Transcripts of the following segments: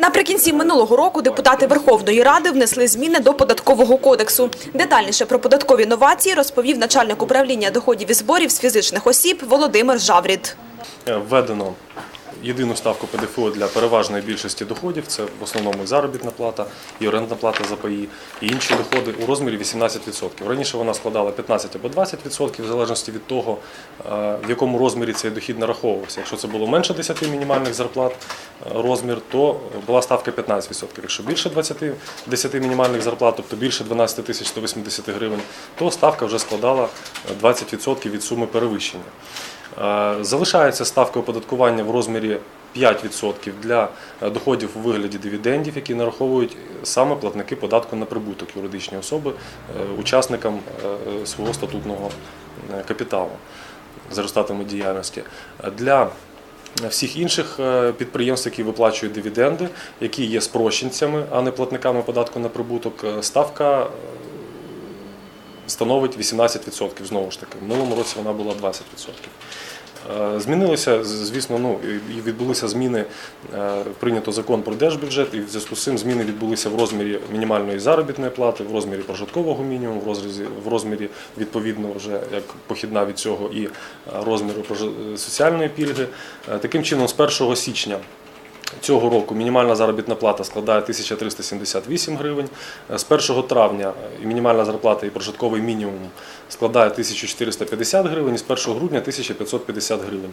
Наприкінці минулого року депутати Верховної Ради внесли зміни до податкового кодексу. Детальніше про податкові новації розповів начальник управління доходів і зборів з фізичних осіб Володимир Жаврід. Введено єдину ставку ПДФО для переважної більшості доходів. Це в основному і заробітна плата, і орендна плата за паї, і інші доходи у розмірі 18%. Раніше вона складала 15 або 20%, в залежності від того, е, в якому розмірі цей дохід нараховувався. Якщо це було менше 10 мінімальних зарплат е, розмір, то була ставка 15%. Якщо більше 20 10 мінімальних зарплат, тобто більше 12 тисяч 180 гривень, то ставка вже складала е, 20% від суми перевищення. Е, Залишається ставка оподаткування в розмірі 5% для е, доходів у вигляді дивідендів, які нараховують саме платники податку на прибуток юридичні особи е, учасникам свого статутного капіталу за результатами діяльності. Для всіх інших підприємств, які виплачують дивіденди, які є спрощенцями, а не платниками податку на прибуток, ставка становить 18%. Знову ж таки, в минулому році вона була 20%. Е, Змінилося, звісно, ну і відбулися зміни. е, Прийнято закон про держбюджет, і в зв'язку з цим зміни відбулися в розмірі мінімальної заробітної плати, в розмірі прожиткового мінімуму, в розрізі в розмірі відповідно вже як похідна від цього і е, розміру соціальної пільги. Таким чином, з 1 січня. Цього року мінімальна заробітна плата складає 1378 гривень. З 1 травня мінімальна зарплата і прожитковий мінімум складає 1450 гривень, і з 1 грудня 1550 гривень.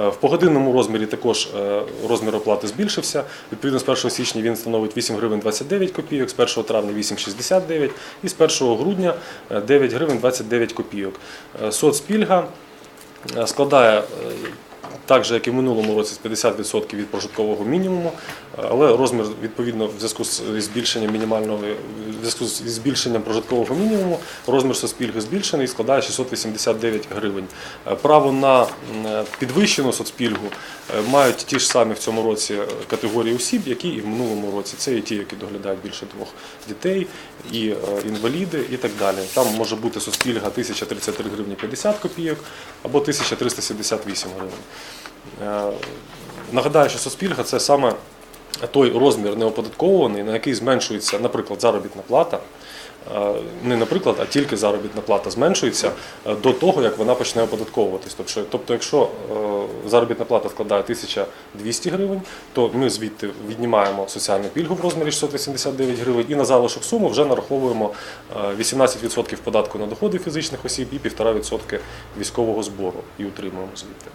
Е, В погодинному розмірі також е, розмір оплати збільшився. Відповідно, з 1 січня він становить 8 гривень 29 копійок, з 1 травня 8,69 і з 1 грудня е, 9 гривень 29 копійок. Е, Соцпільга е, складає е, так же, як і в минулому році, з 50% від прожиткового мінімуму, але розмір відповідно в зв'язку з збільшенням мінімального в зв'язку з збільшенням прожиткового мінімуму, розмір соцпільги збільшений і складає 689 гривень. Е, Право на підвищену соцпільгу е, мають ті ж самі в цьому році категорії осіб, які і в минулому році. Це і ті, які доглядають більше двох дітей, і е, інваліди, і так далі. Там може бути соцпільга 1033 гривні 50 копійок або 1378 гривень. Е, Нагадаю, що соцпільга це саме той розмір неоподаткований, на який зменшується, наприклад, заробітна плата. Е, Не наприклад, а тільки заробітна плата зменшується е, до того, як вона почне оподатковуватись. Тобто, тобто якщо е, заробітна плата складає 1200 гривень, то ми звідти віднімаємо соціальну пільгу в розмірі 689 гривень і на залишок суму вже нараховуємо е, 18% податку на доходи фізичних осіб і 1,5% військового збору і утримуємо звідти.